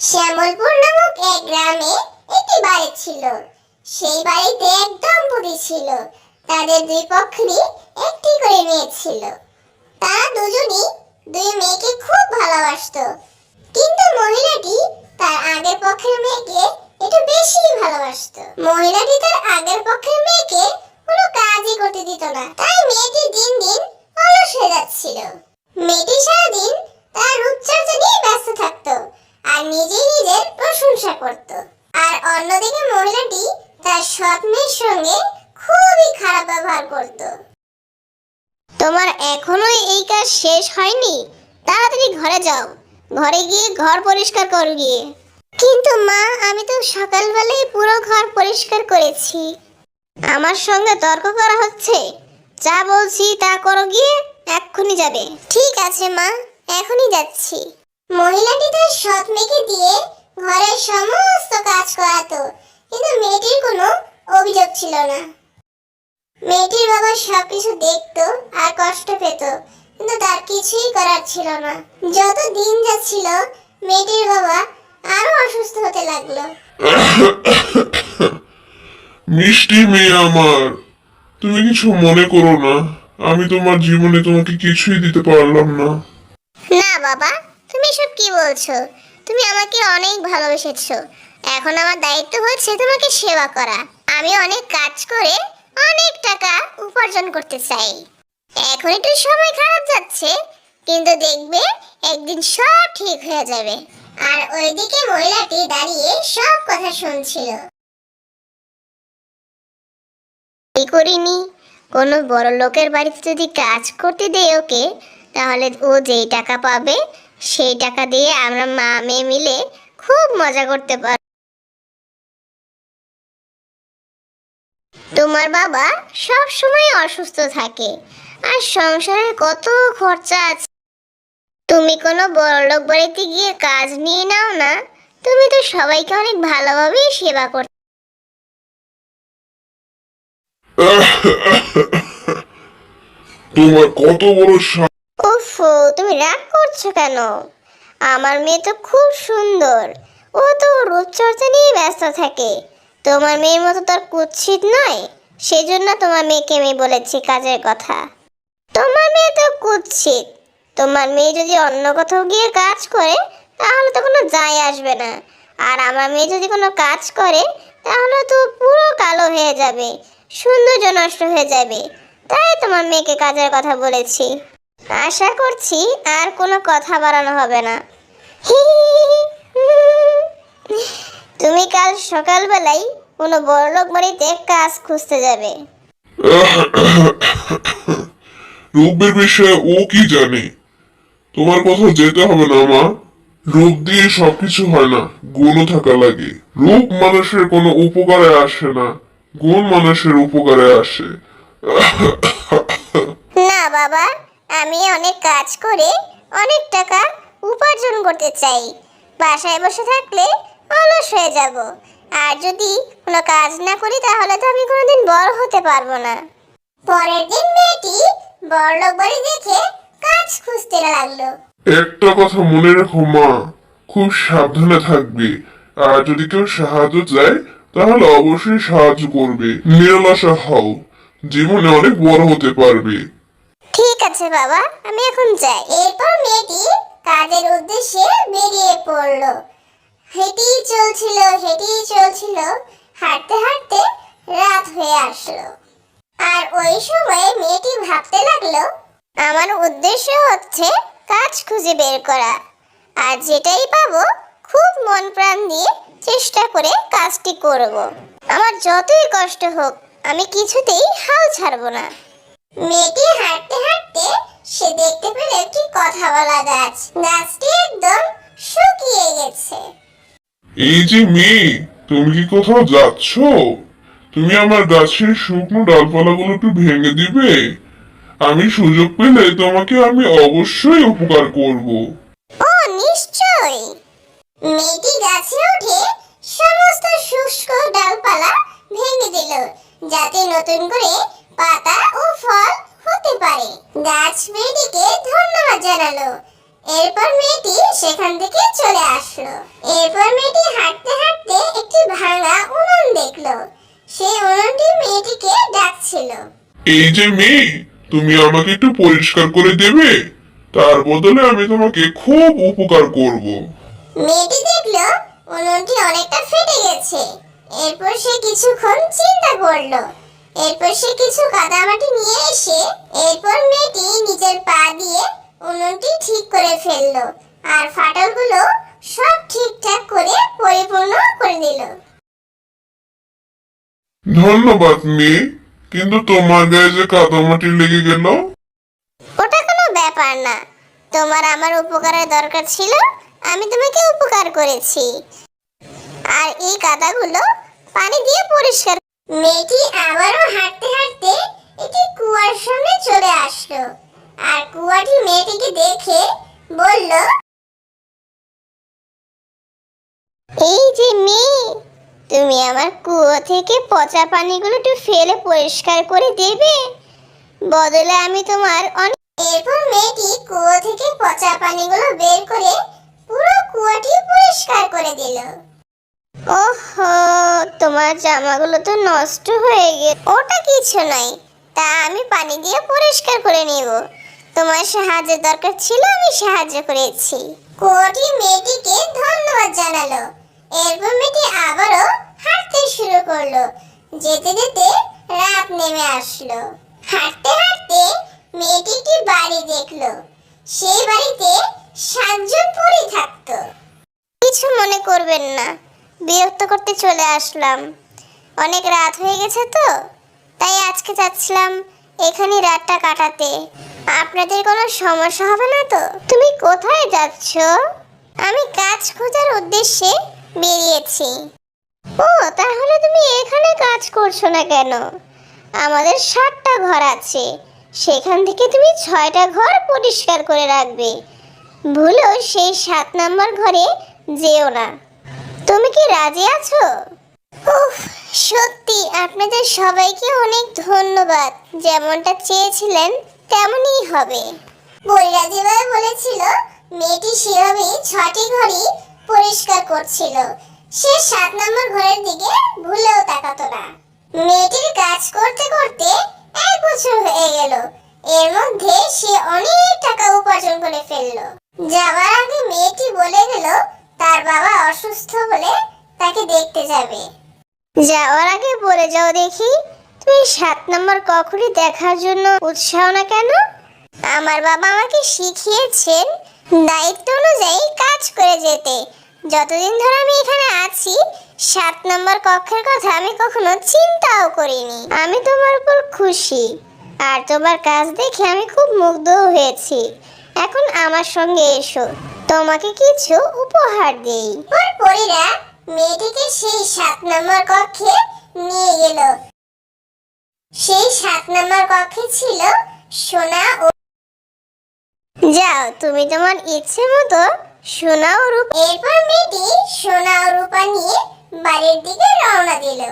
শ্যামলপুর নামক এক গ্রামে একটি বাড়ি ছিল। সেই বাড়িতে এক দম্পতি ছিল। তাদের দুই পক্ষেরই একটি করে মেয়ে ছিল। তারা দুজনই দুই মেয়েকে খুব ভালোবাসতো। কিন্তু মহিলাটি তার আগের পক্ষের মেয়েকে একটু বেশি ভালোবাসতো। মহিলাটি তার আগের পক্ষের মেয়েকে কোনো কাজই করতে দিত না তাই মেয়েটি দিন দিন অলস হয়ে যাচ্ছিল মেয়েটি সারাদিন তার রূপচর্চা নিয়ে ব্যস্ত থাকতো আর নিজে নিজের প্রশংসা করত আর অন্যদিকে মহিলাটি তার সৎ মেয়ের সঙ্গে খুবই খারাপ ব্যবহার করত তোমার এখনও এই কাজ শেষ হয়নি? তাড়াতাড়ি ঘরে যাও। ঘরে গিয়ে ঘর পরিষ্কার করো গিয়ে। কিন্তু মা, আমি তো সকালবেলায় পুরো ঘর পরিষ্কার করেছি। আমার সঙ্গে তর্ক করা হচ্ছে। যা বলছি তা করো গিয়ে, এক্ষুনি যাবে। ঠিক আছে মা, এখনই যাচ্ছি। মহিলাটি তার সৎ মেয়েকে দিয়ে ঘরের সমস্ত কাজ করাতো, কিন্তু মেয়েটির কোনো অভিযোগ ছিল না। মেয়েটির বাবা সবকিছু দেখতো আর কষ্ট পেত। কিন্তু তার কিছুই করার ছিল না। যত দিন যাচ্ছিল মেয়েটির বাবা আরও অসুস্থ হতে লাগল। মিষ্টি মেয়ে আমার তুমি কিছু মনে করো না। আমি তোমার জীবনে তোমাকে কিছুই দিতে পারলাম না। না বাবা তুমি সব কি বলছো? তুমি আমাকে অনেক ভালোবেসেছো। এখন আমার দায়িত্ব হচ্ছে তোমাকে সেবা করা। আমি অনেক কাজ করে অনেক টাকা উপার্জন করতে চাই। এখন একটু সময় খারাপ যাচ্ছে, কিন্তু দেখবে একদিন সব ঠিক হয়ে যাবে। আর ওইদিকে মহিলাটি দাঁড়িয়ে সব কথা শুনছিল। করিনি? কোনো বড় লোকের বাড়িতে যদি কাজ করতে দেয় ওকে, তাহলে ও যেই টাকা পাবে, সেই টাকা দিয়ে আমরা মা মেয়ে মিলে খুব মজা করতে পারব। তোমার বাবা সব সময় অসুস্থ থাকে। আর সংসারে কত খরচা আছে। তুমি কোনো বড়লোক বাড়িতে গিয়ে কাজ নিয়ে নাও না। তুমি তো সবাইকে অনেক ভালোভাবেই সেবা করতে তোমার কত বড় ওফো তুমি রাগ করছ কেন? আমার মেয়ে তো খুব সুন্দর। ও তো রূপচর্চা নিয়ে ব্যস্ত থাকে। তোমার মেয়ের মতো তোর কুৎসিত নয়। সেই জন্য তোমার মেয়েকে আমি বলেছি কাজের কথা। তো কুৎসিত। তোমার মেয়ে যদি অন্য কোথাও গিয়ে কাজ করে, তাহলে তো কোনো যায় আসবে না। আর আমার মেয়ে যদি কোনো কাজ করে, তাহলে তো পুরো কালো হয়ে যাবে সৌন্দর্য নষ্ট হয়ে যাবে। তাই তোমার মেয়েকে কাজের কথা বলেছি। আশা করছি আর কোনো কথা বাড়ানো হবে না। তুমি কাল সকালবেলায় কোনো বড়লোক বাড়িতে কাজ খুঁজতে যাবে। রূপের বিষয়ে ও কি জানে? তোমার কথা যেতে হবে না, মা। রূপ দিয়ে সবকিছু হয় না গুণও থাকা লাগে। রূপ মানুষের কোনো উপকারে আসে না, গুণ মানুষের উপকারে আসে। না বাবা, আমি অনেক কাজ করে অনেক টাকা উপার্জন করতে চাই। বাসায় বসে থাকলে অলস হয়ে যাব। আর যদি কোনো কাজ না করি, তাহলে তো আমি কোনোদিন বড় হতে পারব না। পরের দিন মেয়েটি বড়লোক বাড়ি দেখে কাজ খুঁজতে লাগল। একটা কথা মনে রেখো মা। খুব সাবধানে থাকবে। আর যদি কেউ সাহায্য চায় তাহলে অবশ্যই সাহায্য করবে। নিরালাসা হও। জীবনে অনেক বড় হতে পারবে। ঠিক আছে বাবা। আমি এখন যাই। এরপর মেয়েটি কাজের উদ্দেশ্যে বেরিয়ে পড়ল। হেঁটেই চলছিল হেঁটেই চলছিল। হাঁটতে হাঁটতে রাত হয়ে আসলো। আর ওই সময় মেয়েটি ভাবতে লাগল, আমার উদ্দেশ্য হচ্ছে কাজ খুঁজে বের করা। আর যেটাই পাবো, খুব মন প্রাণ দিয়ে চেষ্টা করে কাজটি করব। আমার যতই কষ্ট হোক, আমি কিছুতেই হাল ছাড়বো না। মেয়েটি হাঁটতে হাঁটতে সে দেখতে পেল একটি কথা বলা গাছ। গাছটি একদম শুকিয়ে গেছে। এই যে মেয়ে, তুমি কি কোথাও যাচ্ছ? তুমি আমার গাছের শুকনো ডালপালাগুলো একটু ভেঙে দিবে। আমি সুযোগ পেলে তোমাকে আমি অবশ্যই উপকার করব। ও নিশ্চয় মেয়েটি গাছে উঠে সমস্ত শুষ্ক ডালপালা ভেঙে দিল, যাতে নতুন করে পাতা ও ফল হতে পারে। গাছ মেয়েটিকে ধন্যবাদ জানালো। এরপর মেয়েটি সেখান থেকে চলে আসলো। এরপর মেয়েটি হাঁটতে হাঁটতে একটি ভাঙা উনুন দেখল। সেই উনুনটি মেয়েটিকে ডাকছিল। এই যে মেয়ে তুমি আমাকে একটু পরিষ্কার করে দেবে? তার বদলে আমি তোমাকে খুব উপকার করব। মেয়েটি দেখল উনুনটি অনেকটা ফেটে গেছে। এরপর সে কিছুক্ষণ চিন্তা করল। এরপর সে কিছু কাদামাটি নিয়ে এসে এরপর মেয়েটি নিজের পা দিয়ে উনুনটি ঠিক করে ফেলল আর ফাটলগুলো সব ঠিকঠাক করে পরিপূর্ণ করে দিল। ধন্যবাদ, মেয়ে। কিন্তু তোমার গায়ে যে কাদামাটি লেগে গেল। ওটা কোনো ব্যাপার না। তোমার আমার উপকারের দরকার ছিল, আমি তোমাকে উপকার করেছি। আর এই কাদাগুলো পানি দিয়ে পরিষ্কার মেয়েটি আবারও হাঁটতে হাঁটতে একটি কুয়ার সামনে চলে আসলো। আর কুয়াটি মেয়েটিকে দেখে বলল, এই যে মেয়ে তুমি আমার কুয়ো থেকে পচা পানিগুলো একটু ফেলে পরিষ্কার করে দেবে। বদলে আমি তোমার অনেক এরপর মেয়েটি কুয়ো থেকে পচা পানিগুলো বের করে পুরো কুয়াটি পরিষ্কার করে দিল। ওহো, তোমার জামাগুলো তো নষ্ট হয়ে গেল ওটা কিছু নয়, তা আমি পানি দিয়ে পরিষ্কার করে নিব। তোমার সাহায্যের দরকার ছিল, আমি সাহায্য করেছি। কুয়োটি মেয়েটিকে ধন্যবাদ জানালো। এরপর মেয়েটি আবারও হাঁটতে শুরু করল। যেতে যেতে রাত নেমে আসলো। হাঁটতে হাঁটতে মেয়েটি একটি বাড়ি দেখল। সেই বাড়িতে সাতজন পরি থাকতো। কিছু মনে করবেন না, বিরক্ত করতে চলে আসলাম। অনেক রাত হয়ে গেছে তো, তাই আজকে যাচ্ছিলাম এখানে রাতটা কাটাতে। আপনাদের কোনো সমস্যা হবে না তো? তুমি কোথায় যাচ্ছ? আমি কাজ খোঁজার উদ্দেশ্যে বেরিয়েছি। ও, তাহলে তুমি এখানে কাজ করছ না কেন? আমাদের সাতটা ঘর আছে। সেখান থেকে তুমি ছয়টা ঘর পরিষ্কার করে রাখবে। ভুলেও সেই সাত নম্বর ঘরে যেও না। তুমি কি রাজি আছো? উফ, সত্যি আপনাদের সবাইকে অনেক ধন্যবাদ। যেমনটা চেয়েছিলেন, তেমনই হবে। বইরা যেভাবে বলেছিল, মেয়েটি সেভাবেই ছটি ঘরই পরিষ্কার করছিল। সে সাত নম্বর ঘরের দিকে ভুলেও তাকাতো না। মেয়েটির কাজ করতে করতে এক বছর হয়ে গেল। এর মধ্যে সে অনেক টাকা উপার্জন করে ফেলল। যাওয়ার আগে মেয়েটি বলে গেল, তার বাবা অসুস্থ বলে তাকে দেখতে যাবে। যাওয়ার আগে বলে যাও দেখি, তুমি সাত নম্বর কখনই দেখার জন্য উৎসাহ না কেন? আমার বাবা আমাকে শিখিয়েছেন দায়িত্ব অনুযায়ী কাজ করে যেতে। যতদিন ধরে আমি এখানে আছি, সাত নম্বর কক্ষের কথা আমি কখনো চিন্তাও করিনি। আমি তোমার উপর খুশি। আর তোমার কাজ দেখে আমি খুব মুগ্ধ হয়েছি। এখন আমার সঙ্গে এসো। তোমাকে কিছু উপহার দেই। ওর পরীরা মেয়েটিকে সেই সাত নম্বর কক্ষে নিয়ে গেল। সেই সাত নম্বর কক্ষে ছিল সোনা ও যাও, তুমি তোমার ইচ্ছে মতো সোনা ও রূপ এরপর মেয়েটি সোনা ও রূপা নিয়ে বাড়ির দিকে রওনা দিল।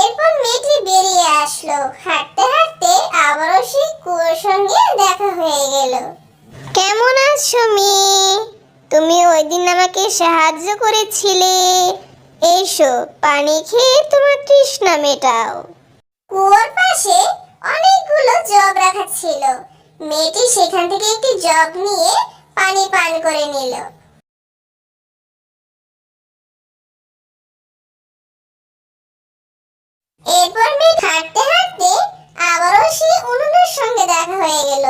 এরপর মেয়েটি বেরিয়ে আসলো। হাঁটতে হাঁটতে আবারও সেই কুয়োর সঙ্গে দেখা হয়ে গেল। কেমন আছো মেয়ে? তুমি ওই দিন আমাকে সাহায্য করেছিলে। এসো, পানি খেয়ে তোমার তৃষ্ণা মেটাও। কুয়োর পাশে অনেকগুলো জগ রাখা ছিল। মেয়েটি সেখান থেকে একটি জগ নিয়ে পানি পান করে নিল। এরপর মেয়ে হাঁটতে হাঁটতে আবারও সেই উনুনের সঙ্গে দেখা হয়ে গেল,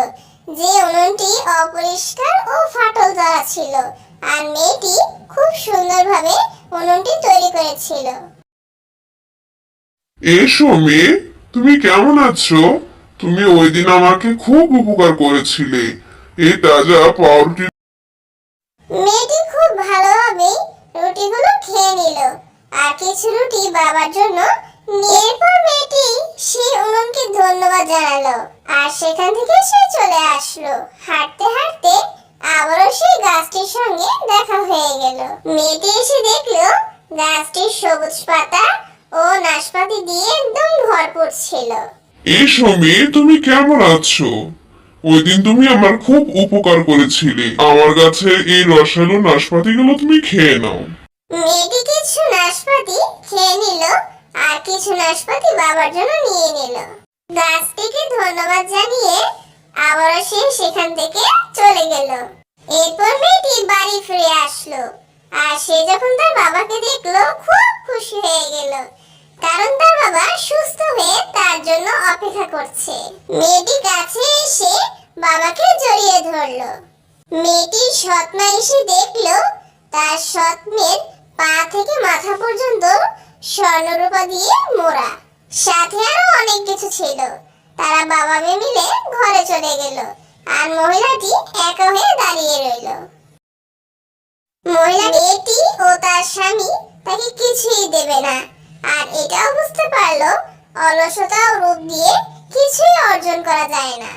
যে উনুনটি অপরিষ্কার ও ফাটল ধরা ছিল আর মেয়েটি খুব সুন্দরভাবে উনুনটি তৈরি করেছিল। এসো মেয়ে, তুমি কেমন আছো? তুমি ওই দিন আমাকে খুব উপকার করেছিলে। এই তাজা পাউরুটি। মেয়েটি খুব ভালোভাবে রুটিগুলো খেয়ে নিল। আর কিছু রুটি বাবার জন্য। নিয়ে- এরপর মেয়েটি সেই উনুনকে ধন্যবাদ জানালো। আর সেখান থেকে সে চলে আসলো। হাঁটতে হাঁটতে আবারও সেই গাছটির সঙ্গে দেখা হয়ে গেল। মেয়েটি এসে দেখল গাছটির সবুজ পাতা ও নাশপাতি দিয়ে একদম ভরপুর ছিল। এসো মেয়ে তুমি কেমন আছো? ওই দিন তুমি আমার খুব উপকার করেছিলে। আমার কাছে এই রসালো নাশপাতিগুলো তুমি খেয়ে নাও। মেয়েটি কিছু নাশপাতি খেয়ে নিল, আর কিছু নাশপাতি বাবার জন্য নিয়ে নিল। গাছটিকে ধন্যবাদ জানিয়ে আবারও সে সেখান থেকে চলে গেল। এরপর মেয়েটি বাড়ি ফিরে আসলো, আর সে যখন তার বাবাকে দেখল, খুব খুশি হয়ে গেল। কারণ তার বাবা সুস্থ হয়ে তার জন্য অপেক্ষা করছে। মেয়েটি কাছে এসে বাবাকে জড়িয়ে ধরলো। মেয়েটির সৎমা এসে দেখল, তার সৎ মেয়ের পা থেকে মাথা পর্যন্ত স্বর্ণরূপা দিয়ে মোড়া। সাথে আরও অনেক কিছু ছিল। তারা বাবা মেয়ে মিলে ঘরে চলে গেল আর মহিলাটি একা হয়ে দাঁড়িয়ে রইল। মহিলা মেয়েটি ও তার স্বামী তাকে কিছুই দেবে না। আর এটাও বুঝতে পারল অলসতা ও রূপ দিয়ে কিছুই অর্জন করা যায় না।